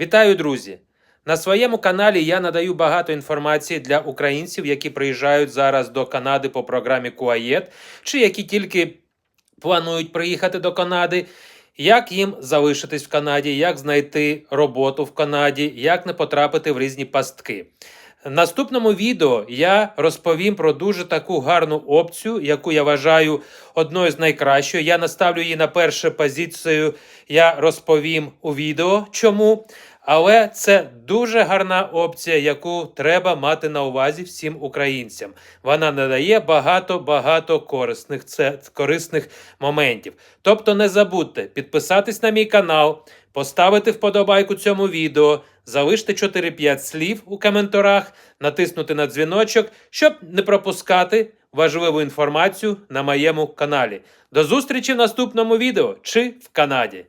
Вітаю, друзі! На своєму каналі я надаю багато інформації для українців, які приїжджають зараз до Канади по програмі КУАЄТ, чи які тільки планують приїхати до Канади. Як їм залишитись в Канаді, як знайти роботу в Канаді, як не потрапити в різні пастки. Наступному відео я розповім про дуже таку гарну опцію, яку я вважаю одною з найкращою. Я наставлю її на першу позицію. Я розповім у відео чому. Але це дуже гарна опція, яку треба мати на увазі всім українцям. Вона надає багато-багато корисних, це, корисних моментів. Тобто не забудьте підписатись на мій канал, поставити вподобайку цьому відео, залиште 4-5 слів у коментарях, натиснути на дзвіночок, щоб не пропускати важливу інформацію на моєму каналі. До зустрічі в наступному відео чи в Канаді.